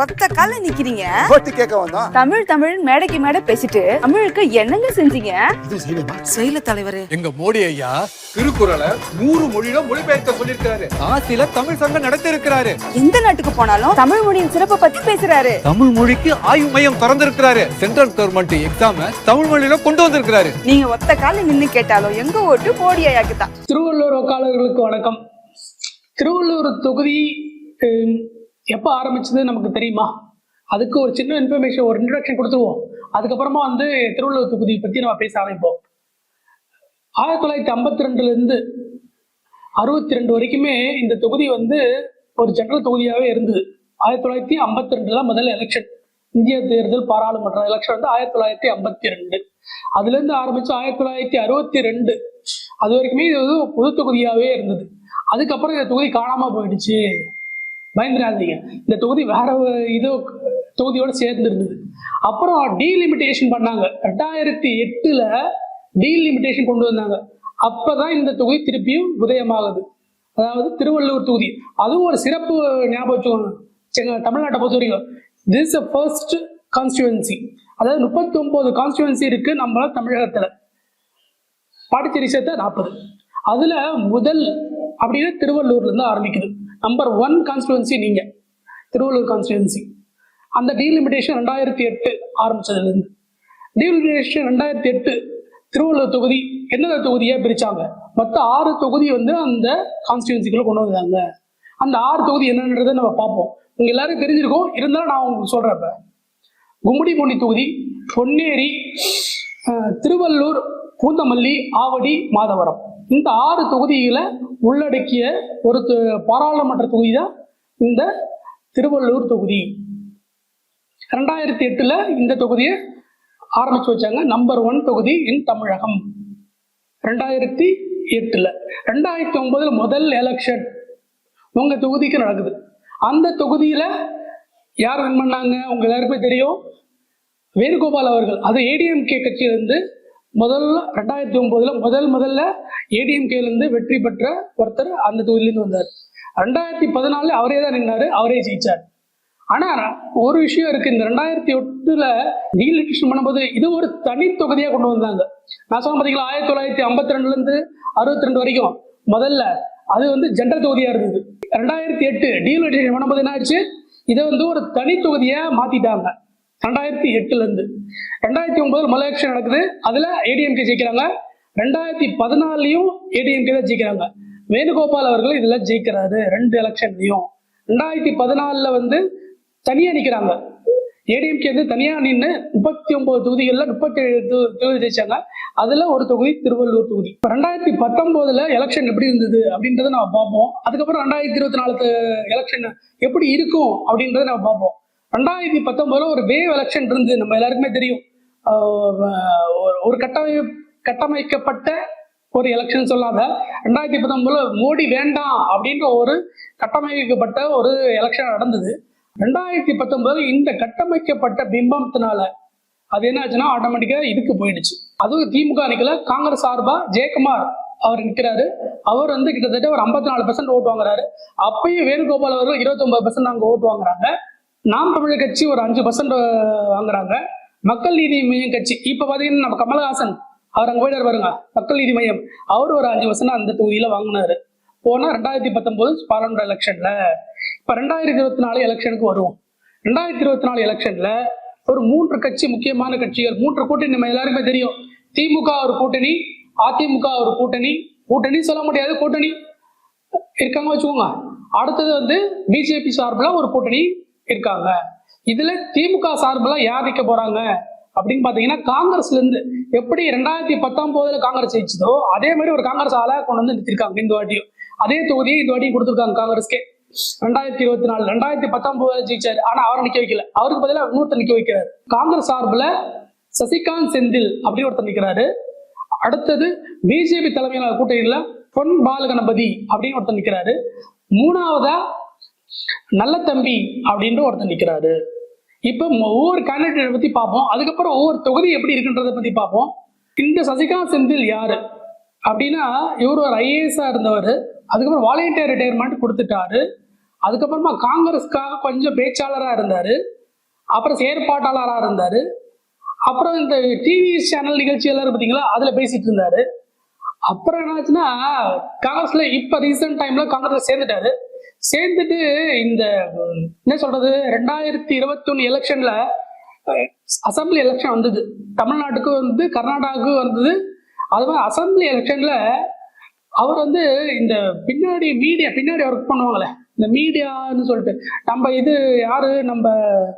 ஒத்த கால நிக்கிறீங்க? போட்டு கேட்க வந்தோம் தமிழ் தமிழ் மேடைக்கு மேடை பேசிட்டு தமிழுக்கு என்னங்க செஞ்சீங்க? செயல தலைவரே. எங்க மோடி ஐயா திருக்குறளை நூறு மொழியில மொழிபெயர்க்க சொல்லிருக்காரு ஆசில தமிழ் சங்கம் நடத்தி இருக்கிறாரு எந்த நாட்டுக்கு போனாலும் தமிழ் மொழியின் சிறப்பை பத்தி பேசுறாரு. தமிழ் மொழிக்கு ஆய்வு மையம் திறந்திருக்கிறாரு. சென்ட்ரல் கவர்மெண்ட் எக்ஸாம தமிழ் மொழியில கொண்டு வந்திருக்கிறாரு. நீங்க ஒத்த கால நின்னு கேட்டாலும் எங்க ஓட்டு மோடி ஐயாக்கு தான்? திருவள்ளூர் வக்காளர்களுக்கு வணக்கம். திருவள்ளூர் தொகுதி எப்போ ஆரம்பிச்சது நமக்கு தெரியுமா? அதுக்கு ஒரு சின்ன இன்ஃபர்மேஷன் ஒரு இன்ட்ரடக்ஷன் கொடுத்துருவோம். அதுக்கப்புறமா வந்து திருவள்ளுவர் தொகுதியை பற்றி நம்ம பேச ஆரம்பிப்போம். ஆயிரத்தி தொள்ளாயிரத்தி ஐம்பத்தி ரெண்டுலேருந்து அறுபத்தி ரெண்டு வரைக்குமே இந்த தொகுதி வந்து ஒரு ஜெனரல் தொகுதியாகவே இருந்தது. ஆயிரத்தி தொள்ளாயிரத்தி ஐம்பத்தி தான் முதல் எலெக்ஷன் இந்திய தேர்தல் பாராளுமன்ற எலெக்ஷன் வந்து ஆயிரத்தி தொள்ளாயிரத்தி ஐம்பத்தி ரெண்டு. அதுலேருந்து ஆரம்பித்து ஆயிரத்தி தொள்ளாயிரத்தி அறுபத்தி ரெண்டு. அது வரைக்குமே இது வந்து ஒரு பொது தொகுதியாகவே இருந்தது. அதுக்கப்புறம் இந்த தொகுதி காணாமல் போயிடுச்சு. பயந்துடாதீங்க. இந்த தொகுதி வேற இது தொகுதியோட சேர்ந்து இருந்தது அப்புறம் டீலிமிட்டேஷன் பண்ணாங்க. ரெண்டாயிரத்தி எட்டுல டீலிமிட்டேஷன் கொண்டு வந்தாங்க. அப்பதான் இந்த தொகுதி திருப்பியும் உதயமாகுது. அதாவது திருவள்ளூர் தொகுதி. அதுவும் ஒரு சிறப்பு ஞாபகம் வச்சுக்கோங்க. தமிழ்நாட்டை பொறுத்த வரைக்கும். திஸ் அ ஃபர்ஸ்ட் கான்ஸ்டுவன்சி அதாவது முப்பத்தி ஒன்பது கான்ஸ்டுவன்சி இருக்கு நம்ம தமிழகத்துல. பாண்டிச்சேரி சேர்த்தா நாற்பது அதுல முதல் அப்படின்னா திருவள்ளூர்ல இருந்து ஆரம்பிக்குது. நம்பர் ஒன் கான்ஸ்டுவன்சி நீங்கள் திருவள்ளூர் கான்ஸ்டுவன்சி அந்த டீலிமிட்டேஷன் ரெண்டாயிரத்தி எட்டு ஆரம்பித்ததுலேருந்து டீலிமிட்டேஷன் ரெண்டாயிரத்தி எட்டு திருவள்ளூர் தொகுதி எந்தெந்த தொகுதியாக பிரித்தாங்க மொத்தம் ஆறு தொகுதி வந்து அந்த கான்ஸ்டுவன்சிக்குள்ளே கொண்டு வந்தாங்க. அந்த ஆறு தொகுதி என்னன்றதை நம்ம பார்ப்போம். உங்கள் எல்லாரும் தெரிஞ்சிருக்கோம். இருந்தாலும் நான் உங்களுக்கு சொல்கிறப்ப இப்ப. கும்மிடிப்பூண்டி தொகுதி பொன்னேரி திருவள்ளூர் பூந்தமல்லி ஆவடி மாதவரம். இந்த ஆறு தொகுதிகளை உள்ளடக்கிய ஒரு பாராளுமன்ற தொகுதி தான் இந்த திருவள்ளூர் தொகுதி. ரெண்டாயிரத்தி எட்டுல இந்த தொகுதியை ஆரம்பிச்சு வச்சாங்க. நம்பர் ஒன் தொகுதி இன் தமிழகம். ரெண்டாயிரத்தி எட்டுல. ரெண்டாயிரத்தி ஒன்பதுல முதல் எலெக்ஷன் உங்க தொகுதிக்கு நடக்குது. அந்த தொகுதியில யார் வின் பண்ணாங்க? உங்க எல்லாருக்குமே தெரியும். வேணுகோபால் அவர்கள். அது ஏடிஎம்கே கட்சியிலிருந்து முதல்ல ரெண்டாயிரத்தி ஒன்பதுல முதல் முதல்ல ஏடிஎம்கேலேருந்து வெற்றி பெற்ற ஒருத்தர் அந்த தொகுதியிலேருந்து வந்தார். ரெண்டாயிரத்தி பதினாலில் அவரே தான் நின்னார் அவரே ஜெயிச்சார். ஆனால் ஒரு விஷயம் இருக்கு இந்த ரெண்டாயிரத்தி எட்டுல டீலிமிட்டேஷன் பண்ணும்போது இது ஒரு தனி தொகுதியாக கொண்டு வந்தாங்க. நான் சொன்ன பார்த்தீங்களா ஆயிரத்தி தொள்ளாயிரத்தி ஐம்பத்தி ரெண்டுலேருந்து அறுபத்தி ரெண்டு வரைக்கும் முதல்ல அது வந்து ஜென்ரல் தொகுதியாக இருந்தது. ரெண்டாயிரத்தி எட்டு டீலிமிட்டேஷன் பண்ணும்போது என்ன ஆச்சு இதை வந்து ஒரு தனி தொகுதியாக மாற்றிட்டாங்க ரெண்டாயிரத்தி எட்டுல இருந்து. ரெண்டாயிரத்தி ஒன்பதுல மலை எலெக்ஷன் நடக்குது. அதுல ஏடிஎம்கே ஜெயிக்கிறாங்க. ரெண்டாயிரத்தி பதினாலையும் ஏடிஎம்கே தான் ஜெயிக்கிறாங்க. வேணுகோபால் அவர்கள் இதுல ஜெயிக்கிறாரு. ரெண்டு எலெக்ஷன்லையும் ரெண்டாயிரத்தி பதினாலுல வந்து தனியா நிக்கிறாங்க. ஏடிஎம்கே வந்து தனியா நின்று முப்பத்தி ஒன்பது தொகுதிகளில் முப்பத்தி ஏழு தொகுதி ஜெயிச்சாங்க. அதுல ஒரு தொகுதி திருவள்ளூர் தொகுதி. இப்போ ரெண்டாயிரத்தி பத்தொன்பதுல எலெக்ஷன் எப்படி இருந்தது அப்படின்றத நம்ம பார்ப்போம். அதுக்கப்புறம் ரெண்டாயிரத்தி இருபத்தி நாலு எலெக்ஷன் எப்படி இருக்கும் அப்படின்றத நம்ம பார்ப்போம். ரெண்டாயிரத்தி பத்தொன்பதுல ஒரு வேவ் எலெக்ஷன் இருந்து நம்ம எல்லாருக்குமே தெரியும். ஒரு- ஒரு கட்டமை கட்டமைக்கப்பட்ட ஒரு எலெக்ஷன் சொல்லாத ரெண்டாயிரத்தி பத்தொன்பதுல மோடி வேண்டாம் அப்படின்ற ஒரு கட்டமைக்கப்பட்ட ஒரு எலெக்ஷன் நடந்தது. ரெண்டாயிரத்தி பத்தொன்பதுல இந்த கட்டமைக்கப்பட்ட பிம்பத்தினால அது என்ன ஆச்சுன்னா ஆட்டோமேட்டிக்கா இதுக்கு போயிடுச்சு. அதுவும் திமுக நிக்கல காங்கிரஸ் சார்பா ஜெயக்குமார் அவர் நிற்கிறாரு அவர் வந்து கிட்டத்தட்ட ஒரு 54% நாலு பர்சன்ட் ஓட்டு வாங்குறாரு. அப்பயும் வேணுகோபால் அவர்கள் 29% ஒன்பது பர்சன்ட் அங்கே ஓட்டு வாங்குறாங்க. நாம் தமிழர் கட்சி ஒரு அஞ்சு பர்சன்ட் வாங்குறாங்க. மக்கள் நீதி மையம் கட்சி. இப்போ பார்த்தீங்கன்னா நம்ம கமலஹாசன் அவர் அங்கே போயிட்டு வருங்க மக்கள் நீதி மையம். அவர் ஒரு அஞ்சு பர்சன்ட் அந்த தொகுதியில் வாங்கினாரு. போனால் ரெண்டாயிரத்தி பத்தொம்போது பாராளுமன்ற எலெக்ஷனில் இப்போ ரெண்டாயிரத்தி இருபத்தி நாலு எலெக்ஷனுக்கு வருவோம். ரெண்டாயிரத்தி இருபத்தி நாலு எலெக்ஷனில் ஒரு மூன்று கட்சி முக்கியமான கட்சிகள் மூன்று கூட்டணி நம்ம எல்லாருக்குமே தெரியும். திமுக ஒரு கூட்டணி அதிமுக ஒரு கூட்டணி கூட்டணி சொல்ல முடியாது கூட்டணி இருக்காங்க வச்சுக்கோங்க. அடுத்தது வந்து பிஜேபி சார்பில் ஒரு கூட்டணி இருக்காங்க. இதுல திமுக சார்பில் யார் நிற்க போறாங்க? அப்படின்னு பாத்தீங்கன்னா காங்கிரஸ்ல இருந்து எப்படி ரெண்டாயிரத்தி பத்தொன்பதுல காங்கிரஸ் ஜெயிச்சதோ அதே மாதிரி ஒரு காங்கிரஸ் ஆளை கொண்டு வந்து நிறுத்திருக்காங்க இந்த வாட்டியும். அதே தொகுதியை இந்த வாட்டியும் கொடுத்துருக்காங்க காங்கிரஸ்க்கே. ரெண்டாயிரத்தி இருபத்தி நாலு ரெண்டாயிரத்தி பத்தொன்பதுல ஜெயிச்சாரு. ஆனா அவரை நிக்க வைக்கல. அவருக்கு பதிலாக இன்னொருத்தர் நிக்க வைக்கிறாரு. காங்கிரஸ் சார்பில் சசிகாந்த் செந்தில் அப்படின்னு ஒருத்தர் நிற்கிறாரு அடுத்தது பிஜேபி தலைமையிலான கூட்டணியில பொன் பாலகணபதி அப்படின்னு ஒருத்தர் நிற்கிறாரு மூணாவதா நல்ல தம்பி அப்படின்ற ஒருத்தர் நிற்கிறாரு இப்போ ஒவ்வொரு கேண்டிடேட்டை பற்றி பார்ப்போம். அதுக்கப்புறம் ஒவ்வொரு தொகுதி எப்படி இருக்குன்றத பற்றி பார்ப்போம். இந்த சசிகாந்த் செந்தில் யாரு? அப்படின்னா இவர் ஒரு ஐஏஎஸ்ஸாக இருந்தவர். அதுக்கப்புறம் வாலண்டியர் ரிட்டையர்மெண்ட் கொடுத்துட்டாரு. அதுக்கப்புறமா காங்கிரஸ்க்காக கொஞ்சம் பேச்சாளராக இருந்தார். அப்புறம் செயற்பாட்டாளராக இருந்தார். அப்புறம் இந்த டிவி சேனல் நிகழ்ச்சி எல்லாம் பார்த்தீங்களா? அதில் பேசிட்டு இருந்தார். அப்புறம் என்னாச்சுன்னா காங்கிரஸில் இப்போ ரீசெண்ட் டைமில் காங்கிரஸில் சேர்ந்துட்டாரு. சேர்ந்துட்டு இந்த என்ன சொல்றது ரெண்டாயிரத்தி இருபத்தி ஒன்னு எலெக்ஷன்ல அசம்பிளி எலெக்ஷன் வந்தது. தமிழ்நாட்டுக்கும் வந்து கர்நாடகாவுக்கும் வந்தது. அது மாதிரி அசம்பிளி எலெக்ஷன்ல அவர் வந்து இந்த பின்னாடி மீடியா பின்னாடி ஒர்க் பண்ணுவாங்களே இந்த மீடியான்னு சொல்லிட்டு. நம்ம இது யாரு? நம்ம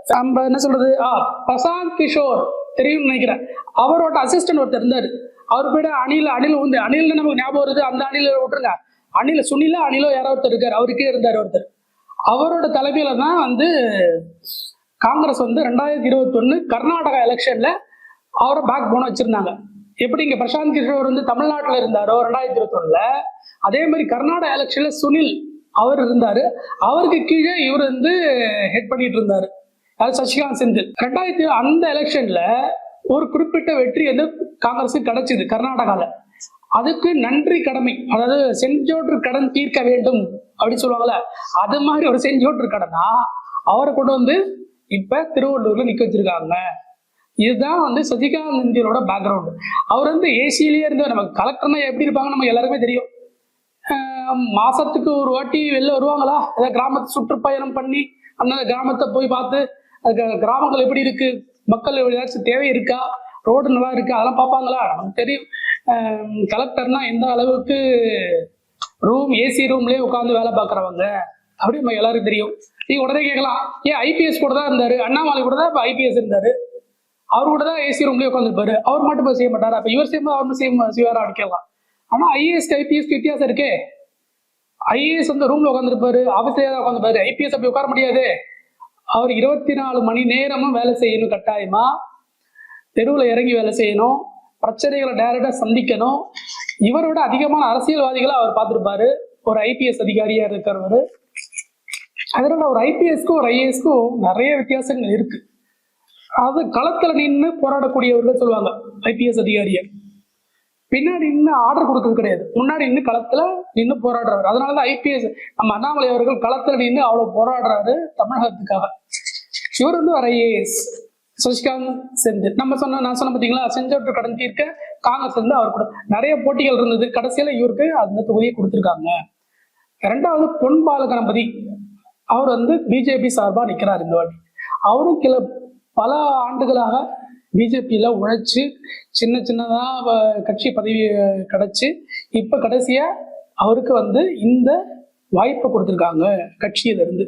நம்ம என்ன சொல்றது? ஆ பிரசாந்த் கிஷோர் தெரியும்னு நினைக்கிறேன். அவரோட அசிஸ்டன்ட் ஒருத்தர் இருந்தாரு. அவர் பேரு அணில் அணில் வந்து அனில் நமக்கு ஞாபகம் வருது. அந்த அணில விட்டுருங்க. அணில சுனிலா அணிலோ யாரோ ஒருத்தர் இருக்கார் அவருக்கே இருந்தார் ஒருத்தர். அவரோட தலைமையில தான் வந்து காங்கிரஸ் வந்து ரெண்டாயிரத்தி இருபத்தி கர்நாடகா எலெக்ஷன்ல அவரை பேக் போன வச்சிருந்தாங்க. எப்படி இங்க பிரசாந்த் கிஷோர் வந்து தமிழ்நாட்டுல இருந்தாரோ ரெண்டாயிரத்தி இருபத்தி அதே மாதிரி கர்நாடகா எலெக்ஷன்ல சுனில் அவர் இருந்தாரு. அவருக்கு கீழே இவர் வந்து ஹெட் பண்ணிட்டு இருந்தாரு. அது சசிகாந்த் செந்தில் ரெண்டாயிரத்தி அந்த எலெக்ஷன்ல ஒரு குறிப்பிட்ட வெற்றி வந்து காங்கிரஸுக்கு கிடைச்சிது கர்நாடகால. அதுக்கு நன்றி கடமை. அதாவது செஞ்சோற்று கடன் தீர்க்க வேண்டும் அப்படின்னு சொல்லுவாங்கல்ல அது மாதிரி ஒரு செஞ்சோற்று கடனா? அவரை கொண்டு வந்து இப்ப திருவள்ளூர்ல நிக்க வச்சிருக்காங்க. இதுதான் வந்து சசிகாந்த் செந்திலோட பேக்ரவுண்ட் அவர் வந்து ஏசியிலேயே இருந்து நமக்கு கலெக்டர்னா எப்படி இருப்பாங்க நம்ம எல்லாருக்குமே தெரியும். மாசத்துக்கு ஒரு வாட்டி வெளில வருவாங்களா? ஏதாவது கிராமத்தை சுற்றுப்பயணம் பண்ணி அந்த கிராமத்தை போய் பார்த்து அதுக்கு கிராமங்கள் எப்படி இருக்கு? மக்கள் ஏதாச்சும் தேவை இருக்கா? ரோடு நல்லா இருக்கா? அதெல்லாம் பார்ப்பாங்களா? நமக்கு தெரியும். கலெக்டர்னா எந்த அளவுக்கு ரூம் ஏசி ரூம்லயே உட்காந்து வேலை பார்க்குறவங்க? அப்படி நம்ம எல்லாருக்கும் தெரியும். நீங்க உடனே கேட்கலாம் ஏன் ஐபிஎஸ் கூட தான் இருந்தாரு? அண்ணாமலை கூட தான் இப்போ ஐபிஎஸ் இருந்தாரு? அவர் கூட தான் ஏசி ரூம்லயே உட்காந்துருப்பாரு அவர் மட்டும் போய் செய்ய மாட்டாரு? அப்ப இவர் செய்யும்போது அவர் செய்யும் செய்வாரா கேட்கலாம். ஆனா ஐஏஎஸ் ஐபிஎஸ் வித்தியாசம் இருக்கே. ஐஏஎஸ் வந்து ரூம்ல உட்காந்துருப்பாரு ஆபீஸ்லயே தான் உட்காந்துருப்பாரு ஐபிஎஸ் அப்படி உட்கார முடியாது. அவர் இருபத்தி நாலு மணி நேரமும் வேலை செய்யணும் கட்டாயமா? தெருவில் இறங்கி வேலை செய்யணும். பிரச்சனைகளை டைரக்டா சந்திக்கணும். இவரோட அதிகமான அரசியல்வாதிகளை அவர் பார்த்துருப்பாரு. ஒரு ஐபிஎஸ் அதிகாரியா இருக்கிறவர். அதனால ஒரு ஐபிஎஸ்க்கும் ஒரு ஐஏஎஸ்க்கும் நிறைய வித்தியாசங்கள் இருக்கு. அது களத்துல நின்று போராடக்கூடியவர்கள் சொல்லுவாங்க ஐபிஎஸ் அதிகாரிய. பின்னாடி நின்று ஆர்டர் கொடுக்கறது கிடையாது. முன்னாடி நின்று களத்துல நின்று போராடுறாரு அதனாலதான் ஐபிஎஸ் நம்ம அண்ணாமலை அவர்கள் களத்துல நின்று அவ்வளவு போராடுறாரு தமிழகத்துக்காக. இவர் வந்து ஒரு ஐஏஎஸ் சசிகாந்த் செந்தில் நம்ம சொன்ன நான் சொன்ன பார்த்தீங்களா செஞ்சோட்டு கடன் தீர்க்க காங்கிரஸ் வந்து அவர் கூட நிறைய போட்டிகள் இருந்தது. கடைசியில இவருக்கு அந்த தொகுதியை கொடுத்துருக்காங்க. ரெண்டாவது பொன் பால கணபதி அவர் வந்து பிஜேபி சார்பாக நிற்கிறார் இந்த வாட்டி. அவரும் கிள பல ஆண்டுகளாக பிஜேபியில் உழைச்சி சின்ன சின்னதாக கட்சி பதவி கிடச்சி இப்போ கடைசியாக அவருக்கு வந்து இந்த வாய்ப்பை கொடுத்துருக்காங்க கட்சியிலிருந்து.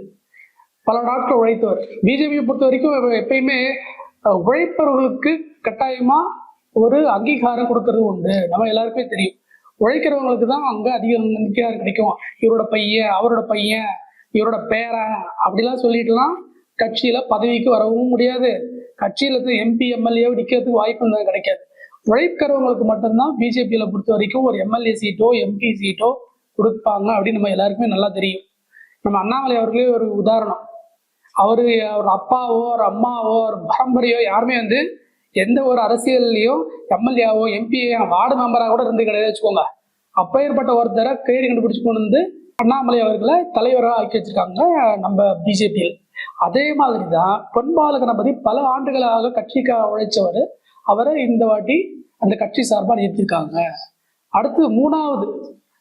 பல நாட்கள் உழைத்தவர். பிஜேபியை பொறுத்த வரைக்கும் எப்பயுமே உழைப்பவர்களுக்கு கட்டாயமா ஒரு அங்கீகாரம் கொடுக்கறது உண்டு. நம்ம எல்லாருக்குமே தெரியும். உழைக்கிறவங்களுக்கு தான் அங்க அதிக அங்கீகாரம் கிடைக்கும். இவரோட பையன் அவரோட பையன் இவரோட பேரன் அப்படிலாம் சொல்லிட்டுலாம் கட்சியில பதவிக்கு வரவும் முடியாது. கட்சியில எம்பி எம்எல்ஏ நிக்கிறதுக்கு வாய்ப்பு தான் கிடைக்காது. உழைக்கிறவங்களுக்கு மட்டும்தான் பிஜேபியில பொறுத்த வரைக்கும் ஒரு எம்எல்ஏ சீட்டோ எம்பி சீட்டோ கொடுப்பாங்க அப்படின்னு நம்ம எல்லாருக்குமே நல்லா தெரியும். நம்ம அண்ணாமலை அவர்களே ஒரு உதாரணம். அவரு அவர் அப்பாவோ ஒரு அம்மாவோ ஒரு பரம்பரையோ யாருமே வந்து எந்த ஒரு அரசியல்லையும் எம்எல்ஏவோ எம்பிஏ வார்டு மெம்பராக கூட இருந்து கிடையாது வச்சுக்கோங்க. அப்பேற்பட்ட ஒருத்தரை கைடு கண்டுபிடிச்சு கொண்டு வந்து அண்ணாமலை அவர்களை தலைவராக ஆக்கி வச்சிருக்காங்க நம்ம பிஜேபியில். அதே மாதிரி தான் பொன்பால கணபதி பல ஆண்டுகளாக கட்சிக்காக உழைச்சவர் அவரை இந்த வாட்டி அந்த கட்சி சார்பாக நிறுத்திருக்காங்க அடுத்து மூணாவது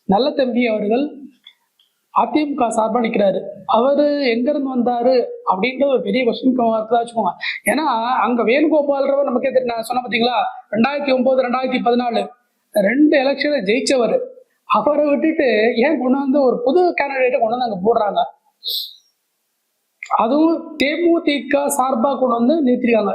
நல்ல தம்பி அவர்கள் அதிமுக சார்பா நிக்கிறாரு. அவரு எங்க இருந்து வந்தாரு அப்படின்ற ஒரு பெரிய கொஸ்டின் வச்சுக்கோங்க. ஏன்னா அங்க வேணுகோபால்ன்றவர் நமக்கே தெரியும். நான் சொன்ன பாத்தீங்களா ரெண்டாயிரத்தி ஒன்பது ரெண்டாயிரத்தி பதினாலு. ரெண்டு எலெக்ஷனை ஜெயிச்சவர். அவரை விட்டுட்டு ஏன் கொண்டு வந்து ஒரு புது கேண்டிடேட்டை கொண்டு வந்து அங்க போடுறாங்க? அதுவும் தேமுதிக சார்பா கொண்டு வந்து நிறுத்திருக்காங்க.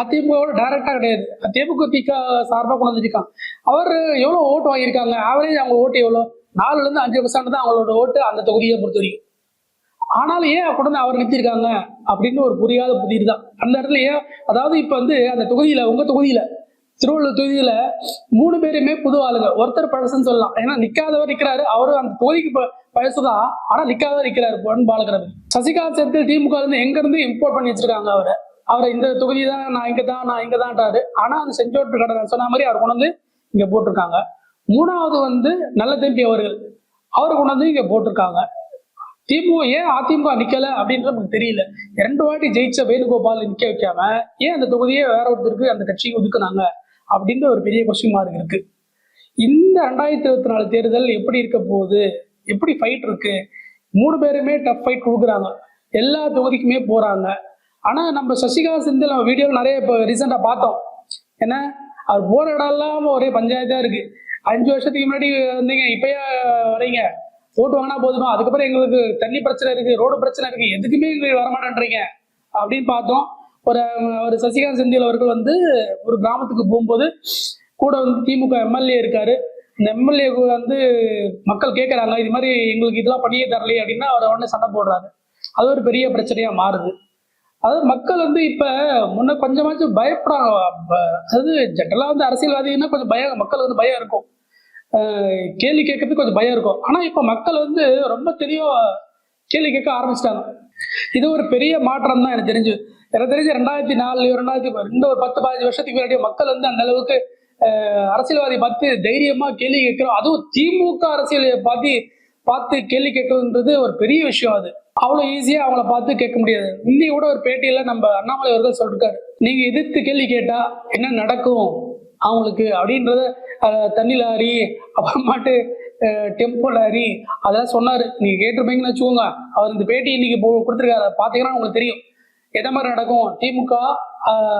அதிமுகவோட டைரக்டா கிடையாது. தேமுதிக சார்பா கொண்டு வந்துருக்காங்க அவர் எவ்வளவு ஓட்டு வாங்கியிருக்காங்க? ஆவரேஜ் அவங்க ஓட்டு எவ்வளோ நாலுல இருந்து அஞ்சு பர்சன்ட் தான் அவங்களோட ஓட்டு அந்த தொகுதியை பொறுத்த வரைக்கும். ஆனாலும் ஏன் கொண்டு வந்து அவர் நிறுத்திருக்காங்க அப்படின்னு ஒரு புரியாத புதிர் தான். அந்த இடத்துல ஏன் அதாவது இப்ப வந்து அந்த தொகுதியில உங்க தொகுதியில திருவள்ளூர் தொகுதியில மூணு பேருமே புது ஆளுங்க. ஒருத்தர் பழசுன்னு சொல்லலாம். ஏன்னா நிக்காதவர் நிற்கிறாரு அவரும் அந்த தொகுதிக்கு ப- பழசுதான். ஆனா நிக்காதவர் நிற்கிறாரு பொன் பாலகரபதி சசிகாந்த் சேர்த்து திமுக ல இருந்து எங்க இருந்து இம்போர்ட் பண்ணி வச்சிருக்காங்க அவரை? அவரை இந்த தொகுதி தான் நான் இங்கே தான் நான் இங்கே தான்ட்டாரு ஆனா அந்த செஞ்சோட்டு கடை சொன்ன மாதிரி அவர் கொண்டு வந்து இங்க போட்டிருக்காங்க. மூணாவது வந்து நல்ல தம்பி அவர்கள். அவர் கொண்டாந்து இங்கே போட்டிருக்காங்க. திமுக ஏன் அதிமுக நிக்கல அப்படின்றது நமக்கு தெரியல. ரெண்டு வாட்டி ஜெயிச்ச வேணுகோபால் நிக்க வைக்காம ஏன் அந்த தொகுதியே வேற ஒருத்தருக்கு அந்த கட்சியை ஒதுக்குனாங்க? அப்படின்ற ஒரு பெரிய கொஸ்டின் மார்க் இருக்கு. இந்த ரெண்டாயிரத்தி இருபத்தி நாலு தேர்தல் எப்படி இருக்க போகுது? எப்படி ஃபைட் இருக்கு? மூணு பேருமே டஃப் ஃபைட் கொடுக்குறாங்க. எல்லா தொகுதிக்குமே போறாங்க. ஆனா நம்ம சசிகலா செந்தில் நம்ம வீடியோவில் நிறைய இப்போ ரீசெண்டாக பார்த்தோம். ஏன்னா அவர் போற இல்லாமல் ஒரே பஞ்சாயத்தா இருக்கு. அஞ்சு வருஷத்துக்கு முன்னாடி வந்தீங்க இப்பயே வரீங்க. ஓட்டு வாங்கினா போதுமா? அதுக்கப்புறம் எங்களுக்கு தண்ணி பிரச்சனை இருக்கு ரோடு பிரச்சனை இருக்கு. எதுக்குமே எங்களுக்கு வரமாட்டேன்றீங்க. அப்படின்னு பார்த்தோம். ஒரு ஒரு சசிகாந்த் செந்தில் அவர்கள் வந்து ஒரு கிராமத்துக்கு போகும்போது கூட வந்து திமுக எம்எல்ஏ இருக்காரு. இந்த எம்எல்ஏ வந்து மக்கள் கேட்கறாங்க இது மாதிரி எங்களுக்கு இதெல்லாம் பண்ணியே தரலையே அப்படின்னா அவர் உடனே சண்டை போடுறாரு. அது ஒரு பெரிய பிரச்சனையா மாறுது. அதாவது மக்கள் வந்து இப்ப முன்ன கொஞ்சமாச்சும் பயப்படுறாங்க. அதாவது ஜென்ரலா வந்து அரசியல்வாதின்னா கொஞ்சம் பயம் மக்கள் வந்து பயம் இருக்கும். கேள்வி கேட்கறதுக்கு கொஞ்சம் பயம் இருக்கும். ஆனா இப்ப மக்கள் வந்து ரொம்ப தெளிவா கேள்வி கேட்க ஆரம்பிச்சிட்டாங்க. இது ஒரு பெரிய மாற்றம் தான் எனக்கு தெரிஞ்சு. எனக்கு தெரிஞ்சு ரெண்டாயிரத்தி நாலு ரெண்டாயிரத்தி ரெண்டு ஒரு பத்து பதினஞ்சு வருஷத்துக்கு முன்னாடி மக்கள் வந்து அந்த அளவுக்கு அரசியல்வாதி பார்த்து தைரியமா கேள்வி கேட்கிறோம். அதுவும் திமுக அரசியல் பார்த்து பார்த்து கேள்வி கேட்கறதுன்றது ஒரு பெரிய விஷயம் அது. அவ்வளோ ஈஸியா அவங்கள பார்த்து கேட்க முடியாது. இன்னைக்கு கூட ஒரு பேட்டியில நம்ம அண்ணாமலை அவர்கள் சொல்லிருக்காரு நீங்க எதிர்த்து கேள்வி கேட்டா என்ன நடக்கும்? அவங்களுக்கு அப்படின்றத தண்ணி லாரி அப்புறமாட்டு டெம்போ லாரி அதெல்லாம் சொன்னாரு. நீங்க கேட்டிருப்பீங்கன்னு வச்சுக்கோங்க. அவர் இந்த பேட்டி இன்னைக்கு போ- அதை பாத்தீங்கன்னா உங்களுக்கு தெரியும். எந்த மாதிரி நடக்கும்? திமுக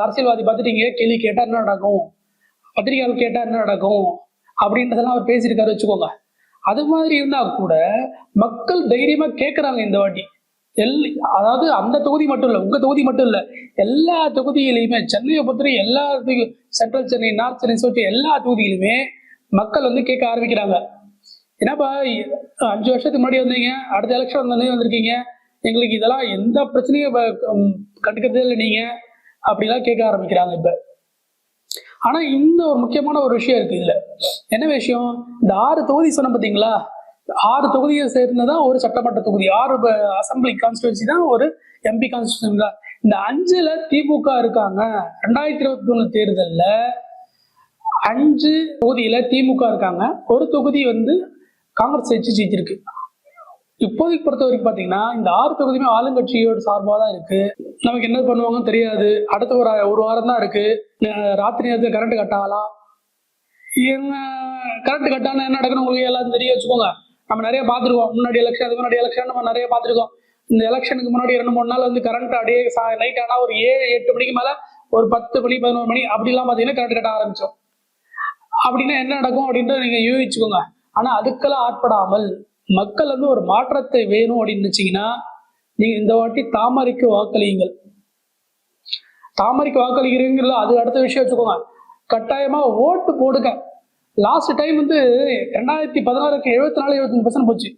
அரசியல்வாதி பார்த்துட்டீங்க கேள்வி கேட்டா என்ன நடக்கும்? பத்திரிகையாளர் கேட்டா என்ன நடக்கும்? அப்படின்றதெல்லாம் அவர் பேசியிருக்காரு வச்சுக்கோங்க. அது மாதிரி இருந்தா கூட மக்கள் தைரியமா கேட்கறாங்க இந்த வாட்டி. எல் அதாவது அந்த தொகுதி மட்டும் இல்லை உங்க தொகுதி மட்டும் இல்லை எல்லா தொகுதியிலையுமே சென்னையை பொறுத்தவரை எல்லா சென்ட்ரல் சென்னை நார்த் சென்னை சொல்லிட்டு எல்லா தொகுதியிலுமே மக்கள் வந்து கேட்க ஆரம்பிக்கிறாங்க. என்னப்பா அஞ்சு வருஷத்துக்கு முன்னாடி வந்தீங்க அடுத்த எலெக்ஷன் வந்தோடனே வந்திருக்கீங்க எங்களுக்கு இதெல்லாம் எந்த பிரச்சனையும் இப்ப, கண்டுக்கிறதே இல்லை நீங்க அப்படிலாம் கேட்க ஆரம்பிக்கிறாங்க இப்போ. ஆனால் இந்த ஒரு முக்கியமான ஒரு விஷயம் இருக்கு இதில். என்ன விஷயம்? இந்த ஆறு தொகுதி சொன்ன பார்த்தீங்களா ஆறு தொகுதியை சேர்ந்ததான் ஒரு சட்டமன்ற தொகுதி. ஆறு அசம்பிளி கான்ஸ்டியூன்சி தான் ஒரு எம்பி கான்ஸ்டுவன்சி தான். இந்த அஞ்சுல திமுக இருக்காங்க. ரெண்டாயிரத்தி இருபத்தி மூணு தேர்தலில் அஞ்சு தொகுதியில திமுக இருக்காங்க. ஒரு தொகுதி வந்து காங்கிரஸ் வச்சு ஜெயிச்சிருக்கு. இப்போதைக்கு பொறுத்த வரைக்கும் பாத்தீங்கன்னா இந்த ஆறு தொகுதியுமே ஆளுங்கட்சியோட சார்பாக தான் இருக்கு. நமக்கு என்ன பண்ணுவாங்கன்னு தெரியாது. அடுத்த ஒரு ஒரு வாரம் தான் இருக்கு ராத்திரி நேரத்தில் கரண்ட் கட் ஆகலாம். என்ன கரண்ட் கட் ஆனால் என்ன நடக்குன்னு உங்களுக்கு எல்லாரும் தெரிய வச்சுக்கோங்க. நம்ம நிறைய பார்த்துருக்கோம். முன்னாடி எலெக்ஷன் அதுக்கு முன்னாடி எலெக்ஷன் நம்ம நிறைய பார்த்துருக்கோம். இந்த எலெக்ஷனுக்கு முன்னாடி ரெண்டு மூணு நாள் வந்து கரண்ட் அப்படியே நைட் ஆனால் ஒரு ஏழு எட்டு மணிக்கு மேலே ஒரு பத்து மணி பதினோரு மணி அப்படிலாம் பார்த்தீங்கன்னா கரண்ட் கட்ட ஆரம்பிச்சோம் அப்படின்னா என்ன நடக்கும் அப்படின்ட்டு நீங்கள் யூகிச்சுக்கோங்க. ஆனால் அதுக்கெல்லாம் ஆட்படாமல் மக்கள் வந்து ஒரு மாற்றத்தை வேணும் அப்படின்னு நினைச்சீங்கன்னா நீங்க இந்த வாட்டி தாமரைக்கு வாக்களியுங்கள். தாமரைக்கு வாக்களிக்கிறீங்கல்ல அது அடுத்த விஷயம் வச்சுக்கோங்க. கட்டாயமா ஓட்டு போடுங்க. லாஸ்ட் டைம் வந்து ரெண்டாயிரத்தி பதினாறுக்கு எழுபத்தி நாலு எழுபத்தஞ்சு பர்சன்ட் போச்சு.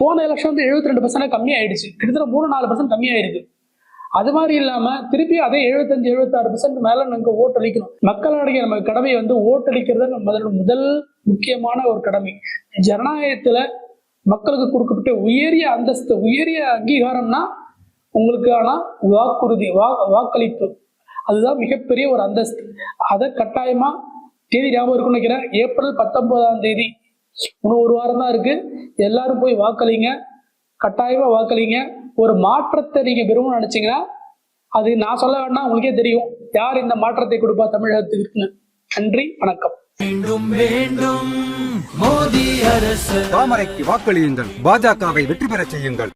போன எலெக்ஷன் வந்து எழுபத்தி ரெண்டு பர்சன்ட் கம்மி ஆயிடுச்சு கிட்டத்தட்ட மூணு நாலு பர்சன்ட் கம்மி ஆயிருக்கு அது மாதிரி இல்லாம திருப்பி அதே எழுபத்தஞ்சு எழுபத்தாறு பர்சன்ட் மேல நாங்க ஓட்டளிக்கணும் மக்களுடைய நம்ம கடமை வந்து ஓட்டளிக்கிறது நம்ம முதல் முதல் முக்கியமான ஒரு கடமை. ஜனநாயகத்துல மக்களுக்கு கொடுக்கப்பட்ட உயரிய அந்தஸ்து உயரிய அங்கீகாரம்னா உங்களுக்கான வாக்குறுதி வா வாக்களிப்பு. அதுதான் மிகப்பெரிய ஒரு அந்தஸ்து. அதை கட்டாயமா தேதி ஞாபகம் இருக்கும்னு நினைக்கிறேன். ஏப்ரல் பத்தொன்பதாம் தேதி. இன்னும் ஒரு வாரம் தான் இருக்கு. எல்லாரும் போய் வாக்களிங்க. கட்டாயமா வாக்களிங்க. ஒரு மாற்றத்தை நீங்க விரும்பணும்னு நினைச்சீங்கன்னா அது நான் சொல்ல வேண்டாம் உங்களுக்கே தெரியும். யார் இந்த மாற்றத்தை கொடுப்பா தமிழகத்துக்கு நன்றி வணக்கம். மீண்டும் வேண்டும் மோடி அரசு தாமரைக்கு வாக்களியுங்கள். பாஜகவை வெற்றி பெறச் செய்யுங்கள்.